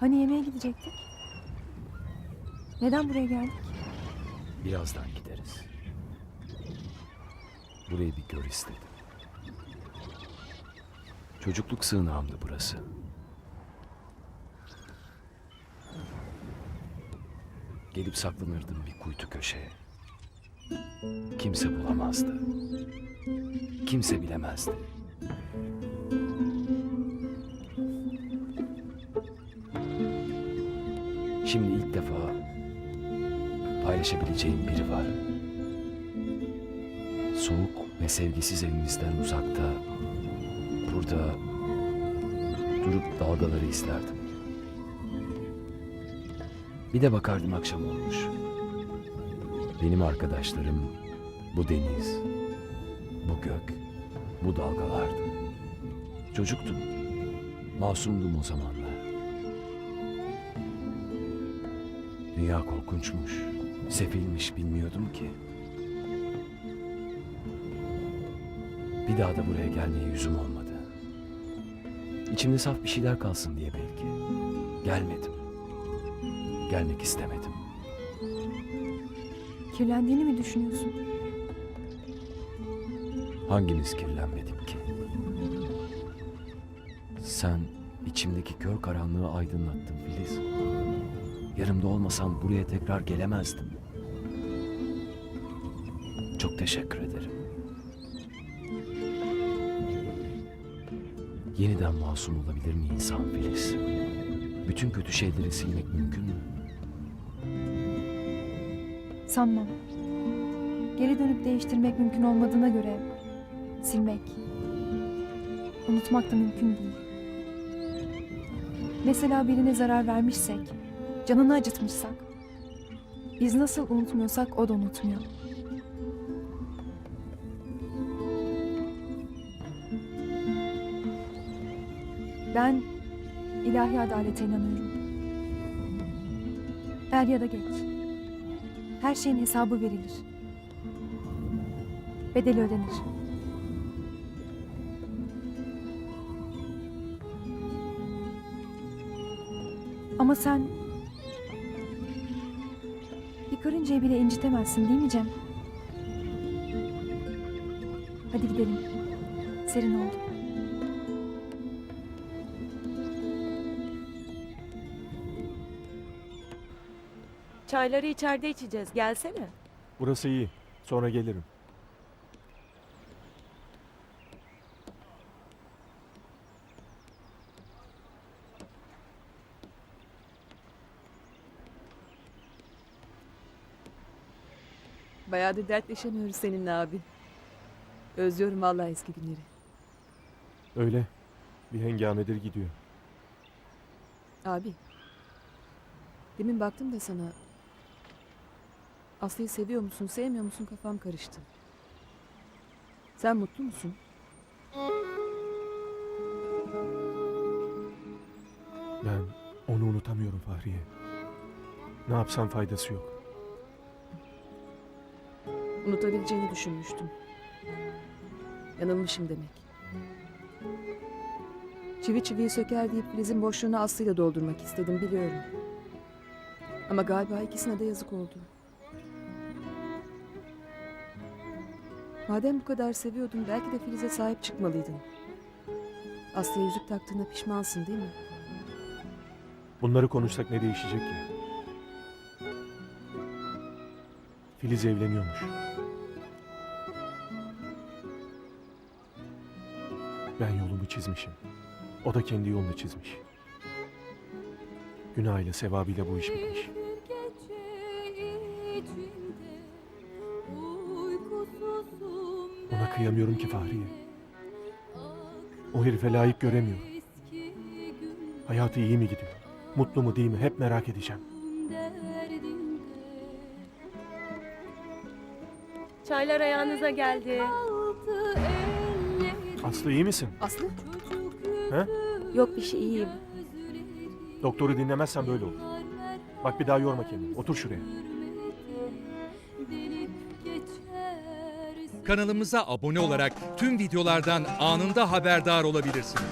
Hani yemeğe gidecektik? Neden buraya geldik? Birazdan gideriz. Burayı bir gör istedim. Çocukluk sığınağımdı burası. Gelip saklanırdım bir kuytu köşeye. Kimse bulamazdı. Kimse bilemezdi. Şimdi ilk defa paylaşabileceğim biri var. Soğuk ve sevgisiz evimizden uzakta, burada durup dalgaları izlerdim. Bir de bakardım akşam olmuş. Benim arkadaşlarım bu deniz, bu gök, bu dalgalardı. Çocuktum, masumdum o zamanlar. Dünya korkunçmuş, sefilmiş bilmiyordum ki. Bir daha da buraya gelmeye yüzüm olmadı. İçimde saf bir şeyler kalsın diye belki. Gelmedim. Gelmek istemedim. Kirlendiğini mi düşünüyorsun? Hangimiz kirlenmedik ki? Sen içimdeki kör karanlığı aydınlattın Filiz. Yanımda olmasan buraya tekrar gelemezdim. Çok teşekkür ederim. Yeniden masum olabilir mi insan Filiz? Bütün kötü şeyleri silmek mümkün mü? Sanmam. Geri dönüp değiştirmek mümkün olmadığına göre silmek, unutmak da mümkün değil. Mesela birine zarar vermişsek, canını acıtmışsak, biz nasıl unutmuyorsak o da unutmuyor. Ben ilahi adalete inanıyorum. Er ya da geç. Her şeyin hesabı verilir. Bedeli ödenir. Ama sen karıncayı bile incitemezsin değil mi Cem? Hadi gidelim. Serin oldu. Çayları içeride içeceğiz. Gelsene. Burası iyi. Sonra gelirim. Bayağıdır dertleşemiyoruz seninle abi. Özlüyorum vallahi eski günleri. Öyle. Bir hengamedir gidiyor. Abi. Demin baktım da sana. Aslı'yı seviyor musun, sevmiyor musun kafam karıştı. Sen mutlu musun? Ben onu unutamıyorum Fahriye. Ne yapsam faydası yok. Unutabileceğini düşünmüştüm. Yanılmışım demek. Çivi çiviyi söker deyip Filiz'in boşluğunu Aslı'yla doldurmak istedim biliyorum. Ama galiba ikisine de yazık oldu. Madem bu kadar seviyordun belki de Filiz'e sahip çıkmalıydın. Aslı'ya yüzük taktığına pişmansın değil mi? Bunları konuşsak ne değişecek ki? Filiz evleniyormuş. Ben yolumu çizmişim. O da kendi yolunu çizmiş. Günahıyla sevabıyla bu iş bitmiş. Ona kıyamıyorum ki Fahriye. O herife layık göremiyorum. Hayatı iyi mi gidiyor? Mutlu mu değil mi? Hep merak edeceğim. Çaylar ayağınıza geldi. Aslı iyi misin? Aslı? He? Yok bir şey iyiyim. Doktoru dinlemezsen böyle olur. Bak bir daha yorma kendini. Otur şuraya. Kanalımıza abone olarak tüm videolardan anında haberdar olabilirsiniz.